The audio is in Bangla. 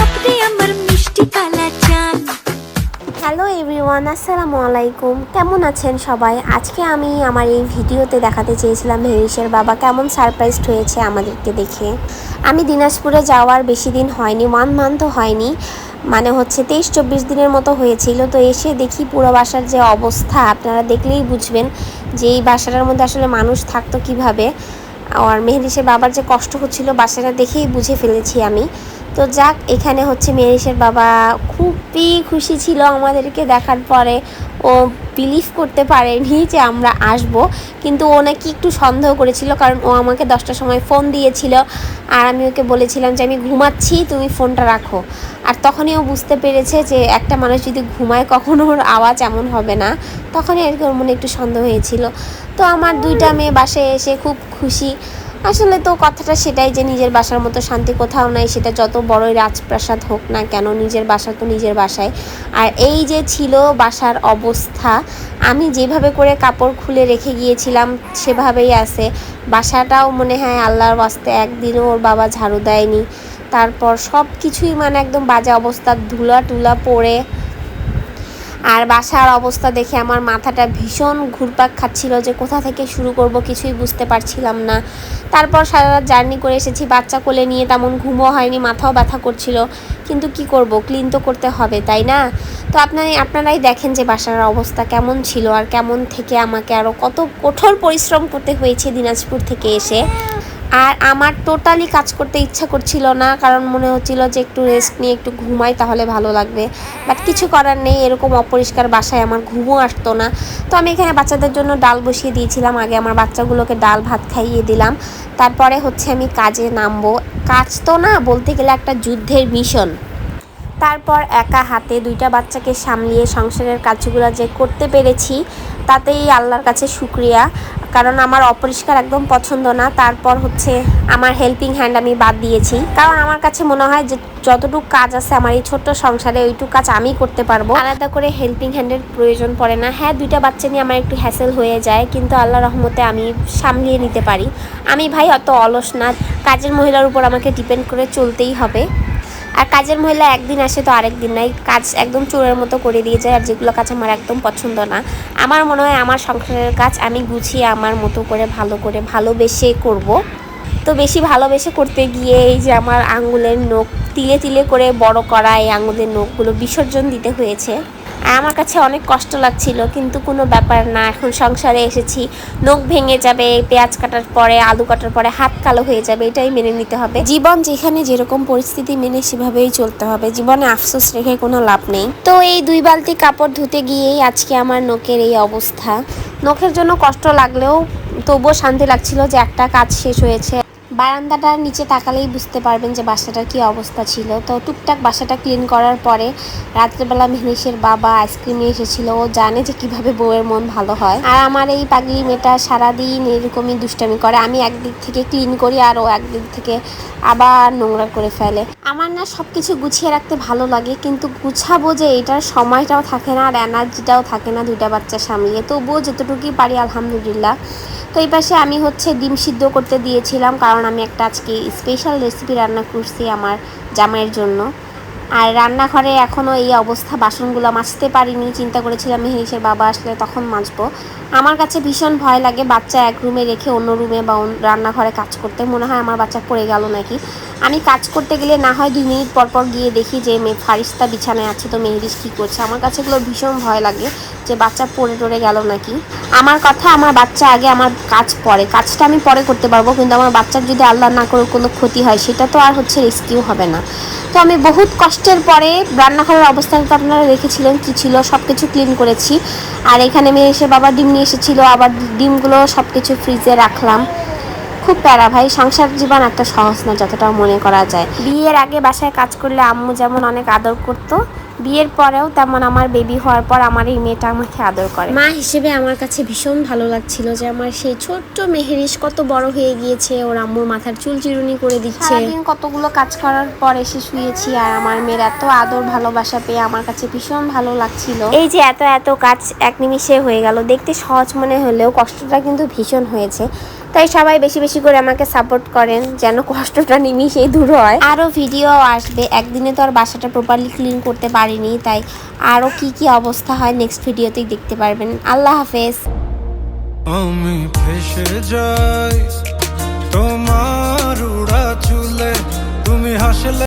আপনি আমার মিষ্টি কালা চান। হ্যালো এভরিওয়ান, আসসালামু আলাইকুম। কেমন আছেন সবাই? আজকে আমি আমার এই ভিডিওতে দেখাতে চেয়েছিলাম হেরিশের বাবা কেমন সারপ্রাইজড হয়েছে আমাদেরকে দেখে। আমি দিনাজপুরে যাওয়ার বেশি দিন হয়নি ওয়ান মান্থও হয়নি। মানে হচ্ছে তেইশ চব্বিশ দিনের মতো হয়েছিল। তো এসে দেখি পুরো বাসার যে অবস্থা, আপনারা দেখলেই বুঝবেন যে এই বাসাটার মধ্যে আসলে মানুষ থাকতো কীভাবে। আর মেহেরিসের বাবার যে কষ্ট হচ্ছিল বাসাটা দেখেই বুঝে ফেলেছি আমি। তো যাক, এখানে হচ্ছে মেহেরিসের বাবা খুবই খুশি ছিল আমাদেরকে দেখার পরে। ও বিলিভ করতে পারেনি যে আমরা আসব, কিন্তু ও নাকি একটু সন্দেহ করেছিল কারণ ও আমাকে দশটার সময় ফোন দিয়েছিল আর আমি ওকে বলেছিলাম যে আমি ঘুমাচ্ছি, তুমি ফোনটা রাখো। আর তখনই ও বুঝতে পেরেছে যে একটা মানুষ যদি ঘুমায় কখনো ওর আওয়াজ এমন হবে না, তখনই আর কি ওর মনে একটু সন্দেহ হয়েছিল। তো আমার দুইটা মেয়ে বাসায় এসে খুব খুশি। আসলে তো কথাটা সেটাই যে নিজের বাসার মতো শান্তি কোথাও নাই, সেটা যত বড়ই রাজপ্রাসাদ হোক না কেন, নিজের বাসা তো নিজের বাসায়। আর এই যে ছিল বাসার অবস্থা, আমি যেভাবে করে কাপড় খুলে রেখে গিয়েছিলাম, সেভাবেই আছে। বাসাটাও মনে হয় আল্লাহর বাস্তে একদিনও ওর বাবা ঝাড়ু দেয়নি। তারপর সব কিছুই মানে একদম বাজে অবস্থা ধুলা টুলা পড়ে। আর বাসার অবস্থা দেখে আমার মাথাটা ভীষণ ঘুরপাক খাচ্ছিল যে কোথা থেকে শুরু করব কিছুই বুঝতে পারছিলাম না। তারপর সারা রাত জার্নি করে এসেছি, বাচ্চা কোলে নিয়ে তেমন ঘুমও হয়নি, মাথাও ব্যথা করছিল। কিন্তু কি করব, ক্লিন তো করতে হবে, তাই না? তো আপনারা আপনারাই দেখেন যে বাসার অবস্থা কেমন ছিল আর কেমন থেকে আমাকে আরও কত কঠোর পরিশ্রম করতে হয়েছে দিনাজপুর থেকে এসে। আর আমার টোটালি কাজ করতে ইচ্ছা করছিল না, কারণ মনে হচ্ছিল যে একটু রেস্ট নিয়ে একটু ঘুমাই তাহলে ভালো লাগবে। বাট কিছু করার নেই, এরকম অপরিষ্কার বাসায় আমার ঘুমও আসতো না। তো আমি এখানে বাচ্চাদের জন্য ডাল বসিয়ে দিয়েছিলাম। আগে আমার বাচ্চাগুলোকে ডাল ভাত খাইয়ে দিলাম। তারপরে হচ্ছে আমি কাজে নামবো। কাজ তো না, বলতে গেলে একটা যুদ্ধের মিশন তারপর একা হাতে দুইটা বাচ্চাকে সামলিয়ে সংসারের কাজগুলো যে করতে পেরেছি, তাতেই আল্লাহর কাছে শুক্রিয়া। কারণ আমার অপরিষ্কার একদম পছন্দ না। তারপর হচ্ছে আমার হেল্পিং হ্যান্ড আমি বাদ দিয়েছি। কারণ আমার কাছে মনে হয় যে যতটুকু কাজ আছে আমার এই ছোট্ট সংসারে ওইটুকু কাজ আমি করতে পারব। আলাদা করে হেল্পিং হ্যান্ডের প্রয়োজন পড়ে না। হ্যাঁ দুইটা বাচ্চা নিয়ে আমার একটু হ্যাসেল হয়ে যায়, কিন্তু আল্লাহ রহমতে আমি সামলিয়ে নিতে পারি। আমি ভাই অত অলস না। কাজের মহিলার উপর আমাকে ডিপেন্ড করে চলতেই হবে। আর কাজের মহিলা একদিন আসে তো আরেক দিন নাই। কাজ একদম চোরের মতো করে দিয়ে যায় আর যেগুলো কাজ আমার একদম পছন্দ না। আমার মনে হয় আমার সংসারের কাজ আমি গুছিয়ে আমার মতো করে ভালো করে ভালোবেসে করব। তো বেশি ভালোবেসে করতে গিয়ে এই যে আমার আঙ্গুলের নখ তিলে তিলে করে বড় করা, এই আঙ্গুলের নখগুলো বিসর্জন দিতে হয়েছে। আমার কাছে অনেক কষ্ট লাগছিল কিন্তু কোনো ব্যাপার না এখন সংসারে এসেছি। নখ ভেঙে যাবে পেঁয়াজ কাটার পরে আলু কাটার পরে হাত কালো হয়ে যাবে এটাই মেনে নিতে হবে। জীবন যেখানে যেরকম পরিস্থিতি মেনে সেভাবেই চলতে হবে। জীবনে আফসোস রেখে কোনো লাভ নেই। তো এই দুই বালতি কাপড় ধুতে গিয়েই আজকে আমার নখের এই অবস্থা। নখের জন্য কষ্ট লাগলেও তবুও শান্তি লাগছিল যে একটা কাজ শেষ হয়েছে। বারান্দাটার নিচে তাকালেই বুঝতে পারবেন যে বাসাটার কি অবস্থা ছিল। তো টুকটাক বাসাটা ক্লিন করার পরে রাত্রেবেলা মেহনিসের বাবা আইসক্রিম নিয়ে এসেছিল। ও জানে যে কীভাবে বউয়ের মন ভালো হয়। আর আমার এই পাগলি মেয়েটা সারাদিন এরকমই দুষ্টামি করে। আমি একদিক থেকে ক্লিন করি আর ও একদিক থেকে আবার নোংরা করে ফেলে। আমার না সব কিছু গুছিয়ে রাখতে ভালো লাগে, কিন্তু গুছাবো যে এটার সময়টাও থাকে না আর এনার্জিটাও থাকে না দুইটা বাচ্চা সামলিয়ে। তবুও যতটুকুই পারি আলহামদুলিল্লাহ। তো এই পাশে আমি হচ্ছে ডিম সিদ্ধ করতে দিয়েছিলাম, কারণ আমি একটা আজকে স্পেশাল রেসিপি রান্না করছি আমার জামাইয়ের জন্য। আর রান্নাঘরে এখনও এই অবস্থা, বাসনগুলো মাজতে পারিনি। চিন্তা করেছিলাম মেহেরিসের বাবা আসলে তখন মাজবো। আমার কাছে ভীষণ ভয় লাগে বাচ্চা এক রুমে রেখে অন্য রুমে বা রান্নাঘরে কাজ করতে। মনে হয় আমার বাচ্চা পড়ে গেল নাকি? আমি কাজ করতে গেলে না হয় দুই মিনিট পর পর গিয়ে দেখি যে মেয়ে ফারিস্তা বিছানায় আছে তো মেহেরিস কী করছে। আমার কাছে এগুলো ভীষণ ভয় লাগে যে বাচ্চা পড়ে টরে গেল নাকি। আমার কথা, আমার বাচ্চা আগে আমার কাজ পরে কাজটা আমি পরে করতে পারব, কিন্তু আমার বাচ্চার যদি আল্লাহ না করে কোনো ক্ষতি হয়, সেটা তো আর হচ্ছে রেস্কিউ হবে না। তো আমি বহুত কষ্টের পরে রান্নাঘরের অবস্থা তো আপনারা দেখেছিলেন, কী ছিল সব কিছু ক্লিন করেছি। আর এখানে মেয়ে এসে বাবা ডিম নিয়ে এসেছিল, আবার ডিমগুলো সব কিছু ফ্রিজে রাখলাম। খুব প্যারা ভাই, সংসার জীবন একটা সহজ না যতটা মনে করা যায়। বিয়ের আগে বাসায় কাজ করলে আম্মু যেমন অনেক আদর করতো বিয়ের পরেও তেমন আমার বেবি হওয়ার পর আমার এই মেয়েটা আমাকে আদর করে। মা হিসেবে আমার কাছে ভীষণ ভালো লাগছিল যে আমার সেই ছোট্ট মেহেরিস কত বড় হয়ে গিয়েছে ওর আম্মুর মাথার চুল চিরুনি করে দিচ্ছে। কতগুলো কাজ করার পর এসে শুয়েছি আর আমার মেয়ের এত আদর ভালোবাসা পেয়ে আমার কাছে ভীষণ ভালো লাগছিল। এই যে এত এত কাজ এক নিমিষে হয়ে গেল। দেখতে সহজ মনে হলেও কষ্টটা কিন্তু ভীষণ হয়েছে। তাই সবাই বেশি বেশি করে আমাকে সাপোর্ট করেন যেন কষ্টটা নিমিশেই দূর হয়। আরও ভিডিও আসবে। একদিনে তো আর বাসাটা প্রপারলি ক্লিন করতে পারিনি তাই আরও কি কি অবস্থা হয় নেক্সট ভিডিওতেই দেখতে পারবেন। আল্লাহ হাফেজ। আমি ফেসে যাই তোমার উড়া চুলে তুমি হাসলে